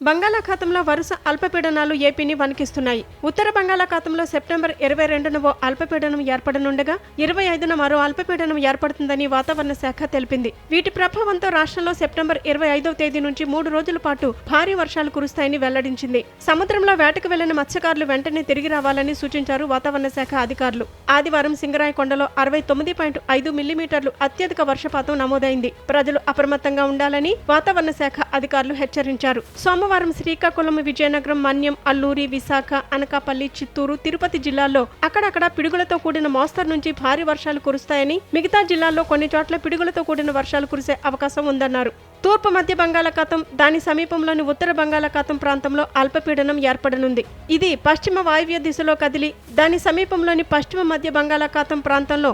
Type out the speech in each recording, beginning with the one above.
బంగాళాఖాతంలో వరుస అల్పపీడనాలు ఏపీని వణికిస్తున్నాయి. ఉత్తర బంగాళాఖాతంలో సెప్టెంబర్ ఇరవై రెండున ఓ అల్పపీడనం ఏర్పడనుండగా ఇరవై ఐదున మరో అల్పపీడనం ఏర్పడుతుందని వాతావరణ శాఖ తెలిపింది. వీటి ప్రభావంతో రాష్ట్రంలో సెప్టెంబర్ ఇరవై ఐదవ తేదీ నుంచి మూడు రోజుల పాటు భారీ వర్షాలు కురుస్తాయని వెల్లడించింది. సముద్రంలో వేటకు వెళ్ళిన మత్స్యకారులు వెంటనే తిరిగి రావాలని సూచించారు వాతావరణ శాఖ అధికారులు. ఆదివారం సింగరాయకొండలో అరవై తొమ్మిది పాయింట్ ఐదు మిల్లీమీటర్లు అత్యధిక వర్షపాతం నమోదైంది. ప్రజలు అప్రమత్తంగా ఉండాలని వాతావరణ శాఖ అధికారులు హెచ్చరించారు. సోమవారం సోమవారం శ్రీకాకుళం విజయనగరం మన్యం అల్లూరి విశాఖ అనకాపల్లి చిత్తూరు తిరుపతి జిల్లాల్లో అక్కడక్కడ పిడుగులతో కూడిన మోస్తరు నుంచి భారీ వర్షాలు కురుస్తాయని మిగతా జిల్లాల్లో కొన్ని చోట్ల పిడుగులతో కూడిన వర్షాలు కురిసే అవకాశం ఉందన్నారు. తూర్పు మధ్య బంగాళాఖాతం దాని సమీపంలోని ఉత్తర బంగాళాఖాతం ప్రాంతంలో అల్పపీడనం ఏర్పడనుంది. ఇది పశ్చిమ వాయువ్య దిశలో కదిలి దాని సమీపంలోని పశ్చిమ మధ్య బంగాళాఖాతం ప్రాంతంలో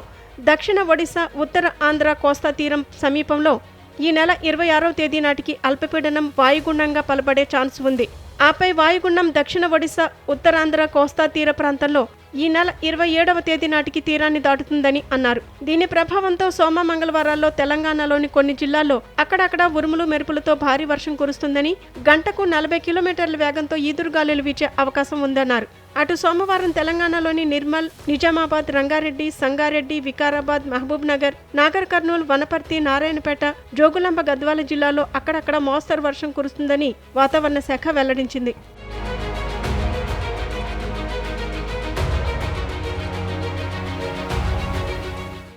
దక్షిణ ఒడిశా ఉత్తర ఆంధ్ర కోస్తా తీరం సమీపంలో ఈ నెల ఇరవై ఆరో తేదీ నాటికి అల్పపీడనం వాయుగుండంగా పలపడే ఛాన్స్ ఉంది. ఆపై వాయుగుండం దక్షిణ ఒడిశా ఉత్తరాంధ్ర కోస్తా తీర ప్రాంతంలో ఈ నెల ఇరవై ఏడవ తేదీ నాటికి తీరాన్ని దాటుతుందని అన్నారు. దీని ప్రభావంతో సోమ మంగళవారాల్లో తెలంగాణలోని కొన్ని జిల్లాల్లో అక్కడక్కడ ఉరుములు మెరుపులతో భారీ వర్షం కురుస్తుందని గంటకు నలభై కిలోమీటర్ల వేగంతో ఈదురుగాలులు వీచే అవకాశం ఉందన్నారు. అటు సోమవారం తెలంగాణలోని నిర్మల్ నిజామాబాద్ రంగారెడ్డి సంగారెడ్డి వికారాబాద్ మహబూబ్ నగర్ నాగర్ కర్నూలు వనపర్తి నారాయణపేట జోగులాంబ గద్వాల జిల్లాలో అక్కడక్కడ మోస్తరు వర్షం కురుస్తుందని వాతావరణ శాఖ వెల్లడించింది.